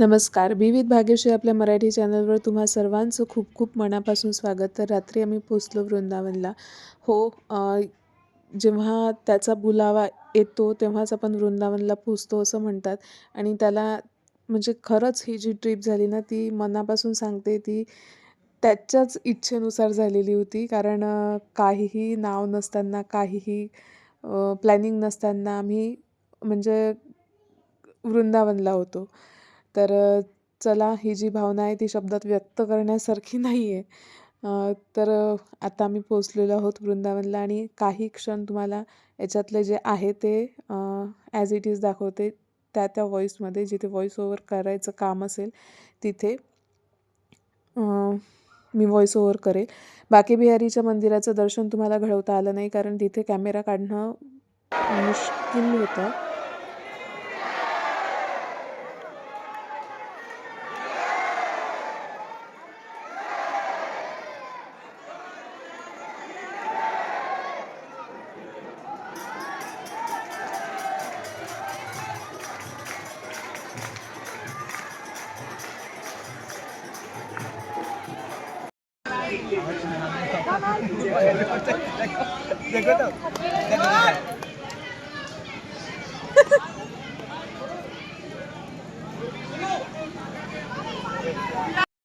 नमस्कार. विविध भाग्यश्री आपल्या मराठी चॅनलवर तुम्हा सर्वांचं खूप खूप मनापासून स्वागत. तर रात्री आम्ही पोचलो वृंदावनला. हो जेव्हा त्याचा बुलावा येतो तेव्हाच आपण वृंदावनला पोचतो असं म्हणतात. आणि त्याला म्हणजे खरंच ही जी ट्रिप झाली ना ती मनापासून सांगते ती त्याच्याच इच्छेनुसार झालेली होती. कारण काहीही नाव नसताना काहीही प्लॅनिंग नसताना आम्ही म्हणजे वृंदावनला होतो. तर चला ही जी भावना आहे ती शब्दात व्यक्त करण्यासारखी नाही आहे तर आता आम्ही पोचलेलो आहोत वृंदावनला आणि काही क्षण तुम्हाला याच्यातले जे आहे ते ॲज इट इज दाखवते त्या त्या व्हॉईसमध्ये जिथे व्हॉईस ओव्हर करायचं काम असेल तिथे. मी व्हॉईस ओव्हर करेल. बाकी बिहारीच्या मंदिराचं दर्शन तुम्हाला घडवता आलं नाही कारण तिथे कॅमेरा काढणं मुश्किल होतं.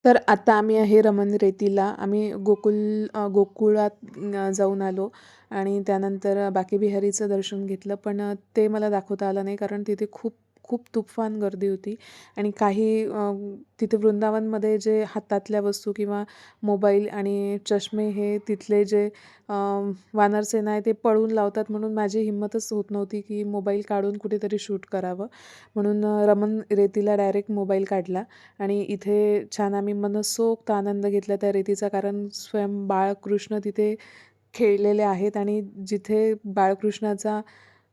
तर आता आम्ही आहे रमण रेतीला. आम्ही गोकुल गोकुळात जाऊन आलो आणि त्यानंतर बाकी बिहारीचं दर्शन घेतलं. पण ते मला दाखवता आलं नाही कारण तिथे खूप खूप तुफान गर्दी होती. आणि काही तिथे वृंदावनमध्ये जे हातातल्या वस्तू किंवा मोबाईल आणि चष्मे हे तिथले जे वानरसेना आहे ते पळून लावतात म्हणून माझी हिंमतच होत नव्हती की मोबाईल काढून कुठेतरी शूट करावं. म्हणून रमन रेतीला डायरेक्ट मोबाईल काढला. आणि इथे छान आम्ही मनसोक्त आनंद घेतला त्या रेतीचा कारण स्वयं बाळकृष्ण तिथे खेळलेले आहेत आणि जिथे बाळकृष्णाचा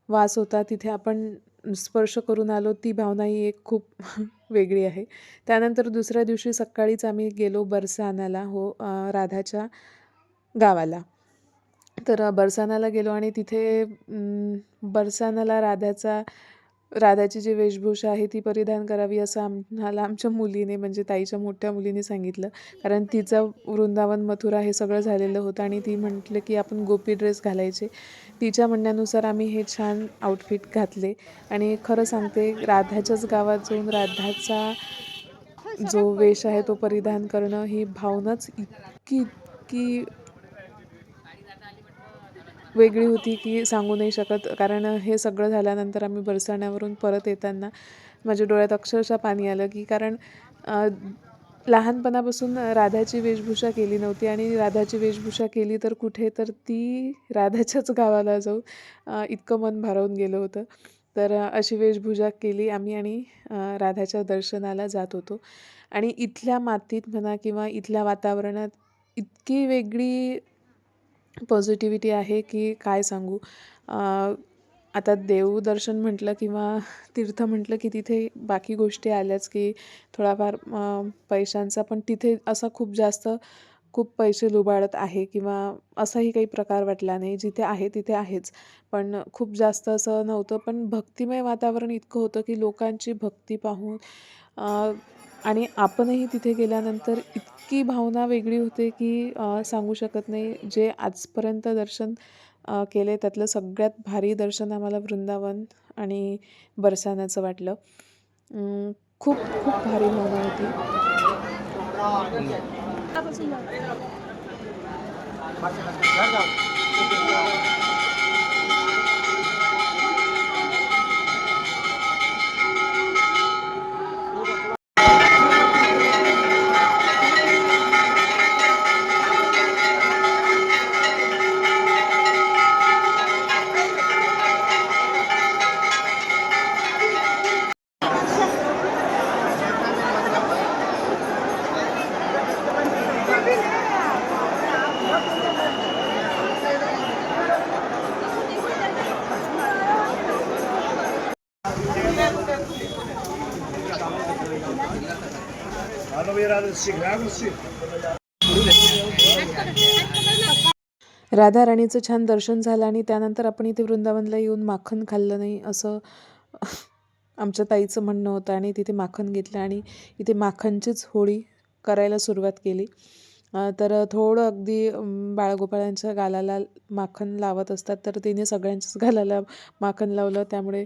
वास होता तिथे आपण स्पर्श करून आलो ती भावना ही एक खूप वेगळी आहे. त्यानंतर दुसऱ्या दिवशी सकाळीच आम्ही गेलो बरसानाला हो राधाच्या गावाला. तर बरसानाला गेलो आणि तिथे बरसानाला राधाचा राधाची जी वेशभूषा आहे ती परिधान करावी असं आम्हाला आमच्या मुलीने म्हणजे ताईच्या मोठ्या मुलीने सांगितलं. कारण तिचं वृंदावन मथुरा हे सगळं झालेलं होतं आणि ती म्हटलं की आपण गोपी ड्रेस घालायचे. तिच्या म्हणण्यानुसार आम्ही हे छान आउटफिट घातले. आणि खरं सांगते राधाच्याच गावात जाऊन राधाचा जो वेश आहे तो परिधान करणं ही भावनाच इतकी इतकी वेगळी होती की सांगू नाही शकत. कारण हे सगळं झाल्यानंतर आम्ही बरसाण्यावरून परत येताना माझ्या डोळ्यात अक्षरशः पाणी आलं की कारण लहानपणापासून राधाची वेशभूषा केली नव्हती आणि राधाची वेशभूषा केली तर कुठे तर ती राधाच्याच गावाला जाऊ इतकं मन भारावून गेलं होतं. तर अशी वेशभूषा केली आम्ही आणि राधाच्या दर्शनाला जात होतो. आणि इथल्या मातीत म्हणा किंवा इथल्या वातावरणात इतकी वेगळी पॉझिटिव्हिटी आहे की काय सांगू? आता देवदर्शन म्हटलं किंवा तीर्थ म्हटलं की तिथे बाकी गोष्टी आल्याच की थोडाफार पैशांचा पण तिथे असा खूप जास्त खूप पैसे लुबाडत आहे किंवा असाही काही प्रकार वाटला नाही. जिथे आहे तिथे आहेच. पण खूप जास्त असं नव्हतं. पण भक्तिमय वातावरण इतकं होतं की लोकांची भक्ती पाहून आणि आपणही तिथे गेल्यानंतर इतकी भावना वेगळी होते की सांगू शकत नाही. जे आजपर्यंत दर्शन केले त्यातलं सगळ्यात भारी दर्शन आम्हाला वृंदावन आणि बरसाण्याचं वाटलं. खूप खूप भारी भावना होती. राधा राणीचं छान दर्शन झालं आणि त्यानंतर आपण इथे वृंदावनला येऊन माखन खाल्लं नाही असं आमच्या ताईचं म्हणणं होतं आणि तिथे माखन घेतलं आणि इथे माखनचीच होळी करायला सुरुवात केली. तर थोडं अगदी बाळगोपाळांच्या गालाला माखन लावत असतात तर तिने सगळ्यांच्याच गालाला माखन लावलं. त्यामुळे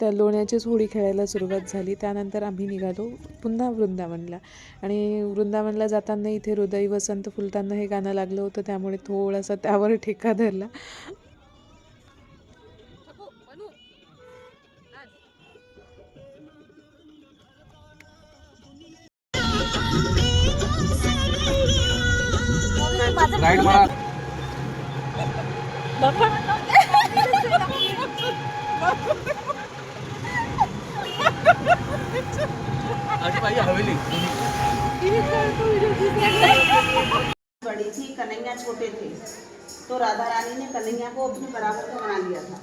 त्या लोण्याचीच होळी खेळायला सुरुवात झाली. त्यानंतर आम्ही निघालो पुन्हा वृंदावनला. आणि वृंदावनला जाताना इथे हृदय वसंत फुलताना हे गाणं लागलं होतं त्यामुळे थोडासा त्यावर ठेका धरला. बड़ी थी, कन्हैया छोटे थे तो राधा रानी ने कन्हैया को अपने बराबर का बना लिया था।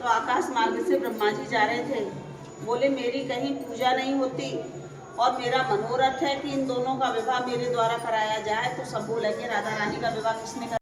तो आकाश मार्ग से ब्रह्मा जी जा रहे थे। बोले, मेरी कहीं पूजा नहीं होती और मेरा मनोरथ है कि इन दोनों का विवाह मेरे द्वारा कराया जाए तो सब बोले कि राधा रानी का विवाह किसने कराया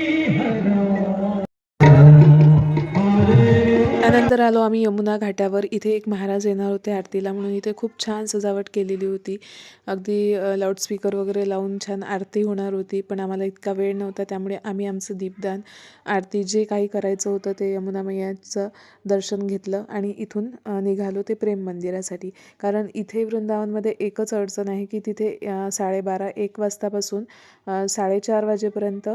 मैया आलो आम्ही यमुना घाटावर. इथे एक महाराज येणार होते आरतीला म्हणून. इथे खूप छान सजावट केलेली होती. अगदी लाऊडस्पीकर वगैरे लावून छान आरती होणार होती पण आम्हाला इतका वेळ नव्हता. त्यामुळे आम्ही आमचं दीपदान आरती जे काही करायचं होतं ते यमुना मैयाचं दर्शन घेतलं आणि इथून निघालो ते प्रेम मंदिरासाठी. कारण इथे वृंदावनमध्ये एकच अडचण आहे की तिथे साडेबारा एक वाजतापासून साडेचार वाजेपर्यंत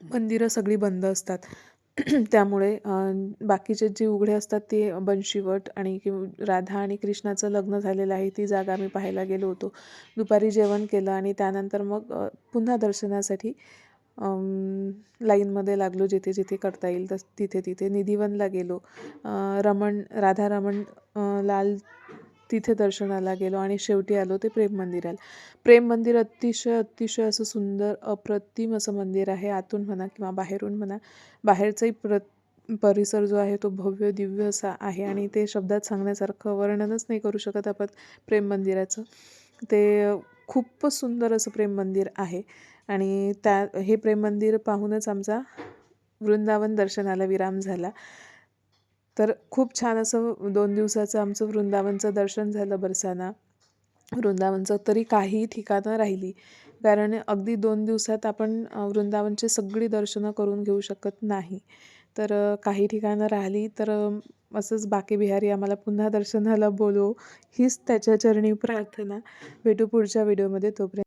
मंदिरं सगळी बंद असतात. त्यामुळे बाकीचे जे उघडे असतात ते बनशीवट आणि किंवा राधा आणि कृष्णाचं लग्न झालेलं आहे ती जागा आम्ही पाहायला गेलो होतो. दुपारी जेवण केलं आणि त्यानंतर मग पुन्हा दर्शनासाठी लाईनमध्ये लागलो जिथे जिथे करता येईल तस तिथे तिथे निधिवनला गेलो. रमण राधा रमण लाल तिथे दर्शनाला गेलो आणि शेवटी आलो ते प्रेम मंदिराला. प्रेम मंदिर अतिशय अतिशय असं सुंदर अप्रतिम असं मंदिर आहे. आतून म्हणा किंवा बाहेरून म्हणा बाहेरचाही प्र परिसर जो आहे तो भव्य दिव्य असा आहे आणि ते शब्दात सांगण्यासारखं वर्णनच नाही करू शकत आपण प्रेम मंदिराचं. ते खूपच सुंदर असं प्रेम मंदिर आहे आणि त्या हे प्रेम मंदिर पाहूनच आमचा वृंदावन दर्शनाला विराम झाला. तर खूप छान असं दोन दिवसाचं आमचं वृंदावनचं दर्शन झालं बरसाना. वृंदावनचं तरी काही ठिकाणं राहिली. कारण अगदी दोन दिवसात आपण वृंदावनची सगळी दर्शनं करून घेऊ शकत नाही. तर काही ठिकाणं राहिली तर असंच बाकी बिहारी आम्हाला पुन्हा दर्शनाला बोलवो. हीच त्याच्या चरणी प्रार्थना. भेटू पुढच्या व्हिडिओमध्ये तोपर्यंत.